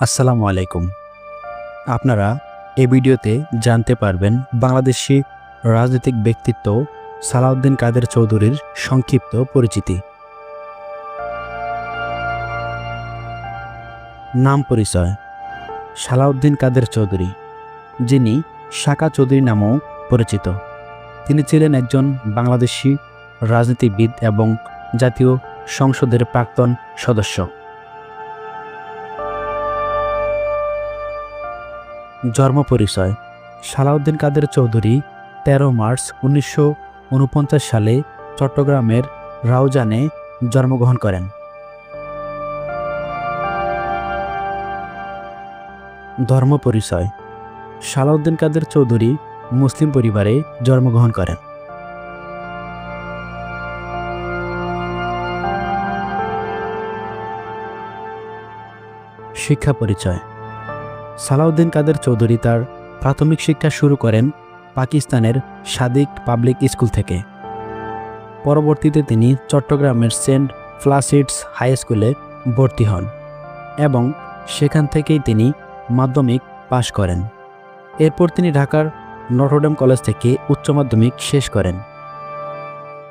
আসসালামু আলাইকুম। আপনারা এ ভিডিওতে জানতে পারবেন বাংলাদেশি রাজনৈতিক ব্যক্তিত্ব সালাউদ্দিন কাদের চৌধুরীর সংক্ষিপ্ত পরিচিতি। নাম পরিচয়, সালাউদ্দিন কাদের চৌধুরী, যিনি শাকা চৌধুরী নামেও পরিচিত। তিনি ছিলেন একজন বাংলাদেশি রাজনীতিবিদ এবং জাতীয় সংসদের প্রাক্তন সদস্য। জন্ম পরিচয় সালাউদ্দিন কাদের চৌধুরী, তেরো মার্চ উনিশশো ঊনপঞ্চাশ সালে চট্টগ্রামের রাউজানে জন্মগ্রহণ করেন। ধর্ম পরিচয় সালাউদ্দিন কাদের চৌধুরী মুসলিম পরিবারে জন্মগ্রহণ করেন। শিক্ষা পরিচয়। সালাউদ্দিন কাদের চৌধুরী তার প্রাথমিক শিক্ষা শুরু করেন পাকিস্তানের সাদিক পাবলিক স্কুল থেকে। পরবর্তীতে তিনি চট্টগ্রামের সেন্ট ফ্লাসিডস হাই স্কুলে ভর্তি হন এবং সেখান থেকেই তিনি মাধ্যমিক পাশ করেন। এরপর তিনি ঢাকার নটরডেম কলেজ থেকে উচ্চ মাধ্যমিক শেষ করেন।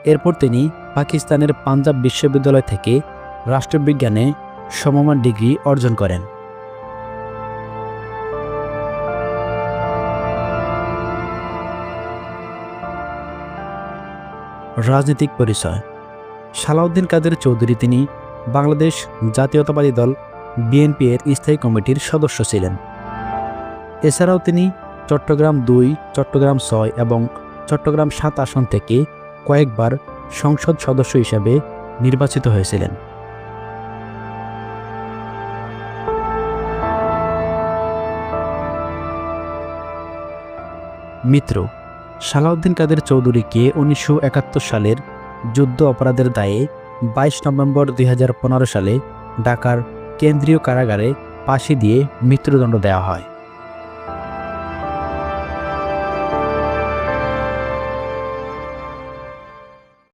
এরপর তিনি পাকিস্তানের পাঞ্জাব বিশ্ববিদ্যালয় থেকে রাষ্ট্রবিজ্ঞানে সমমান ডিগ্রি অর্জন করেন। রাজনৈতিক পরিচয়। সালাউদ্দিন কাদের চৌধুরী তিনি বাংলাদেশ জাতীয়তাবাদী দল বিএনপি এর স্থায়ী কমিটির সদস্য ছিলেন। এছাড়াও তিনি চট্টগ্রাম দুই, চট্টগ্রাম ছয় এবং চট্টগ্রাম সাত আসন থেকে কয়েকবার সংসদ সদস্য হিসাবে নির্বাচিত হয়েছিলেন। মিত্র সালাউদ্দিন কাদের চৌধুরীকে উনিশশো একাত্তর সালের যুদ্ধ অপরাধের দায়ে বাইশ নভেম্বর দুই হাজার পনেরো সালে ঢাকার কেন্দ্রীয় কারাগারে ফাঁসি দিয়ে মৃত্যুদণ্ড দেওয়া হয়।